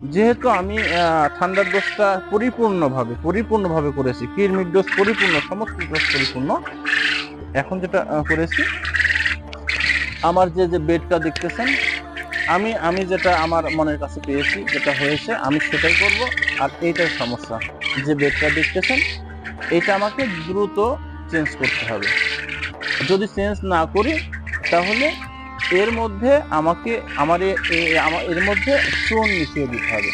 যেহেতু আমি ঠান্ডার ডোজটা পরিপূর্ণভাবে পরিপূর্ণভাবে করেছি কৃমির ডোজ পরিপূর্ণ, সমস্ত ডোজ পরিপূর্ণ, এখন যেটা করেছি, আমার যে যে বেডটা দেখতেছেন, আমি আমি যেটা আমার মনের কাছে পেয়েছি, যেটা হয়েছে, আমি সেটাই করব, আর এইটাই সমস্যা, যে বেডটা দেখতেছেন এটা আমাকে দ্রুত চেঞ্জ করতে হবে। যদি চেঞ্জ না করি, তাহলে এর মধ্যে আমাকে, আমার এর মধ্যে চুন মিশিয়ে দিতে হবে।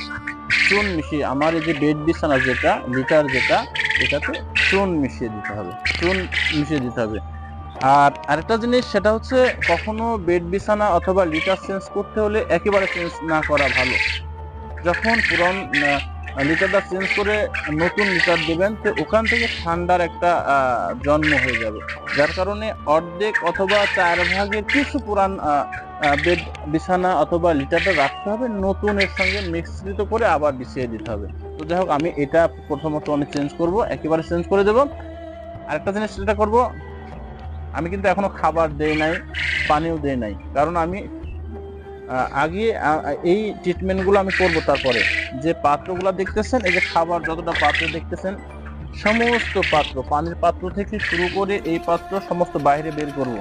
চুন মিশিয়ে, আমার এই যে বেড বিছানা যেটা, লিটার যেটা, এটাতে চুন মিশিয়ে দিতে হবে। চুন মিশিয়ে দিতে হবে। আর আরেকটা জিনিস, সেটা হচ্ছে কখনো বেড বিছানা অথবা লিটার চেঞ্জ করতে হলে একেবারে চেঞ্জ না করা ভালো। যখন পুরন লিটারটা চেঞ্জ করে নতুন লিটার দেবেন, তো ওখান থেকে ঠান্ডার একটা জন্ম হয়ে যাবে। যার কারণে অর্ধেক অথবা চার ভাগের কিছু পুরান বেড, বিছানা অথবা লিটারটা রাখতে হবে নতুনের সঙ্গে মিশ্রিত করে আবার বিছিয়ে দিতে হবে। তো যাই হোক, আমি এটা প্রথমত আমি চেঞ্জ করব, একেবারে চেঞ্জ করে দেবো। আরেকটা জিনিস যেটা করব, আমি কিন্তু এখনও খাবার দেই নাই, পানিও দেই নাই, কারণ আমি আগে এই ট্রিটমেন্টগুলো আমি করব তারপরে। যে পাত্রগুলো দেখতেছেন, এই যে খাবার, যতটা পাত্র দেখতেছেন, সমস্ত পাত্র, পানির পাত্র থেকে শুরু করে এই পাত্র সমস্ত বাইরে বের করব।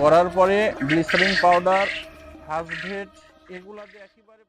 করার পরে গ্লিসারিন পাউডার হাসভেট এগুলো যে একেবারে